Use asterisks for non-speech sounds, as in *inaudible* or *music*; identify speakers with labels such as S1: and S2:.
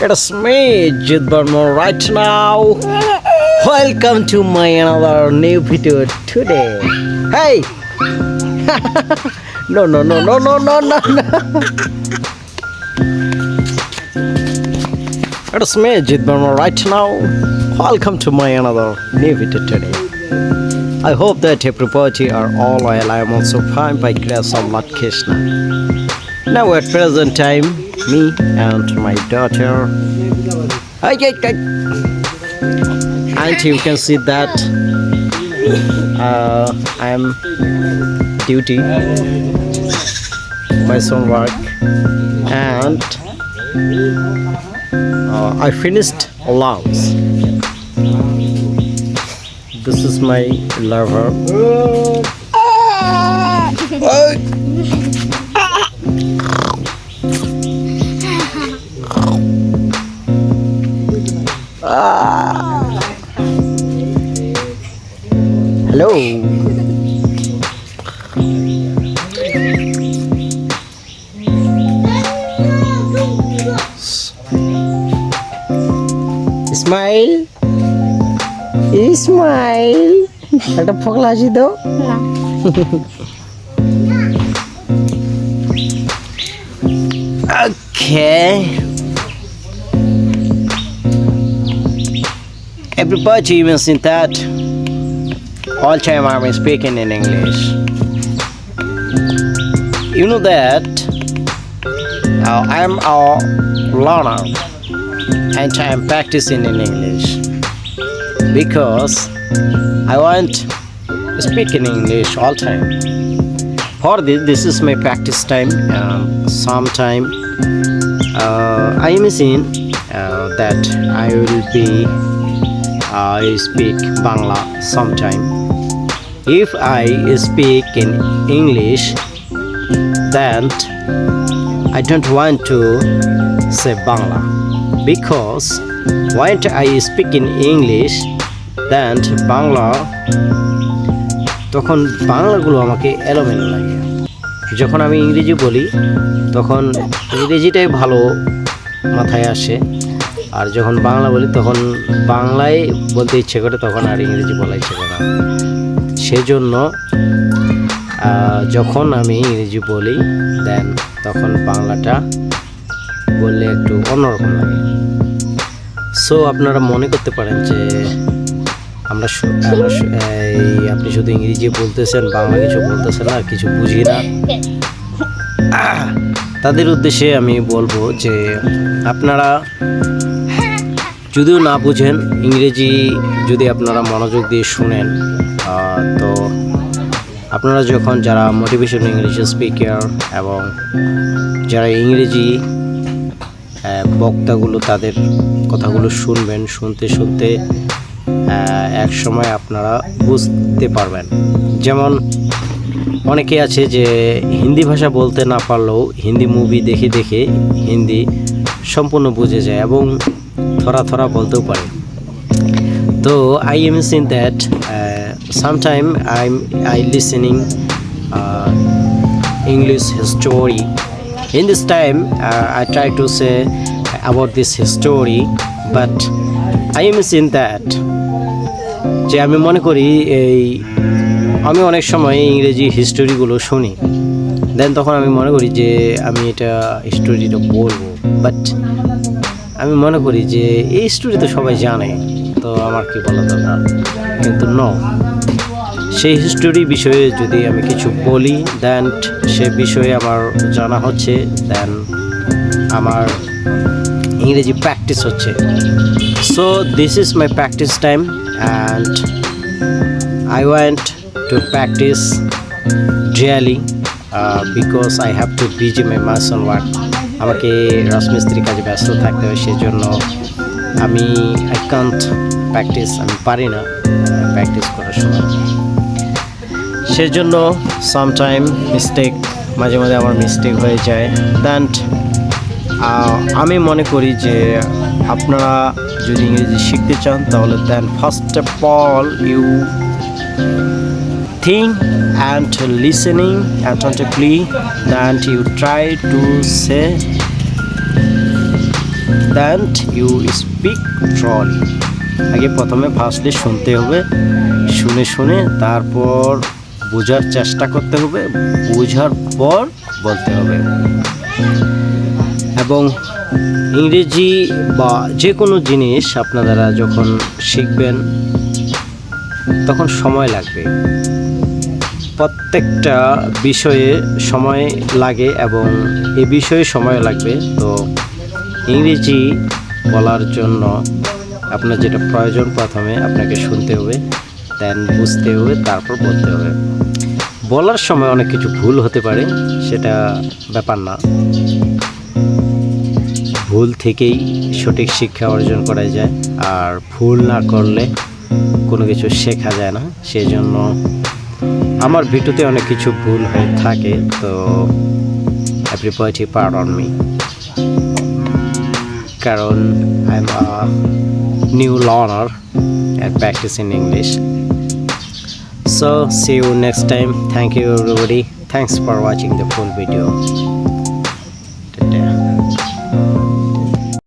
S1: It's me, Jit Burma, right now. Welcome to my another new video today. Hey! *laughs* no, no, no, no, no, no, no, no. It's me, Jit Burma, right now. Welcome to my another new video today. I hope that everybody are all well. I am also fine by grace of Lord Krishna. Now at present time, me and my daughter. And you can see that uh, I am duty, my son work, and uh, I finished lunch. This is my lover. *laughs* Ismail একটা ফোকলা আসি তো Okay. Everybody mentioned that all time I'm speaking in English. You know that uh, I'm a learner and I'm practicing in English because I want to speak in English all time. For this, this is my practice time. Um, sometime uh, I am seeing uh, that I will be I speak Bangla sometime. If I speak in English, then I don't want to say Bangla because when I speak in English, then Bangla, তখন বাংলাগুলো আমাকে এলোমেলো লাগে। যখন আমি ইংরেজি বলি, তখন ইংরেজিটাই ভালো মাথায় আসে। আর যখন বাংলা বলি, তখন বাংলায় বলতে ইচ্ছে করে, তখন আর ইংরেজি বলা ইচ্ছে করে না। সেজন্য যখন আমি ইংরেজি বলি, দেন তখন বাংলাটা বললে একটু অন্যরকম লাগে। সো আপনারা মনে করতে পারেন যে আমরা এই, আপনি শুধু ইংরেজি বলতেছেন, বাংলা কিছু বলতেছেন না কিছু বুঝি না। তাদের উদ্দেশ্যে আমি বলব যে, আপনারা যদিও না বুঝেন, ইংরেজি যদি আপনারা মনোযোগ দিয়ে শুনেন তো আপনারা যখন যারা মোটিভেশন ইংলিশ স্পিকার এবং যারা ইংরেজি বক্তাগুলো তাদের কথাগুলো শুনবেন, শুনতে শুনতে এক সময় আপনারা বুঝতে পারবেন যেমন অনেকে আছে যে হিন্দি ভাষা বলতে না পারলেও হিন্দি মুভি দেখে দেখে হিন্দি সম্পূর্ণ বুঝে যায় এবং থরা থরা বলতেও পারে তো I am seen that sometime I I listening English history. In this time, uh, I try to say about this history, but I am that যে আমি মনে করি এই, আমি অনেক সময় ইংরেজি হিস্টোরিগুলো শুনি। দেন তখন আমি মনে করি যে আমি এটা হিস্টোরিটা বলব। বাট আমি মনে করি যে এই স্টোরি তো সবাই জানে, তো আমার কি বলা দরকার? কিন্তু ন সেই হিস্টোরি বিষয়ে যদি আমি কিছু বলি দেন সে বিষয়ে আমার জানা হচ্ছে দেন আমার ইংরেজি প্র্যাকটিস হচ্ছে। So this is my practice time and I want to practice daily because I have to busy my marshal work আমাকে রাজমিস্ত্রির কাজে ব্যস্ত থাকতে হয়, সেজন্য আমি আই কান্ট প্র্যাকটিস আমি পারি না প্র্যাকটিস করার সময়। সেজন্য সামটাইম মিস্টেক মাঝে মাঝে আমার মিস্টেক হয়ে যায়। দেন আমি মনে করি যে আপনারা যদি ইংরেজি শিখতে চান, তাহলে then first of all you think and listening attentively, then you try to say, then you speak truly. আগে প্রথমে ফার্স্টলি শুনতে হবে, শুনে শুনে তারপর বোঝার চেষ্টা করতে হবে, বোঝার পর বলতে হবে। এবং ইংরেজি বা যে কোনো জিনিস আপনারা যখন শিখবেন, তখন সময় লাগবে। প্রত্যেকটা বিষয়ে সময় লাগে এবং এ বিষয়ে সময় লাগবে। তো ইংরেজি বলার জন্য আপনার যেটা প্রয়োজন প্রথমে আপনাকে শুনতে হবে দেন বুঝতে হবে, তারপর বলতে হবে। বলার সময় অনেক কিছু ভুল হতে পারে, সেটা ব্যাপার না। ভুল থেকেই সঠিক শিক্ষা অর্জন করা যায়। আর ভুল না করলে কোনো কিছু শেখা যায় না। সেই জন্য আমার ভিডিওতে অনেক কিছু ভুল হয়ে থাকে। তো পার্ট অন মি কারণ I am a new learner and practice in English so see you next time thank you everybody thanks for watching the full video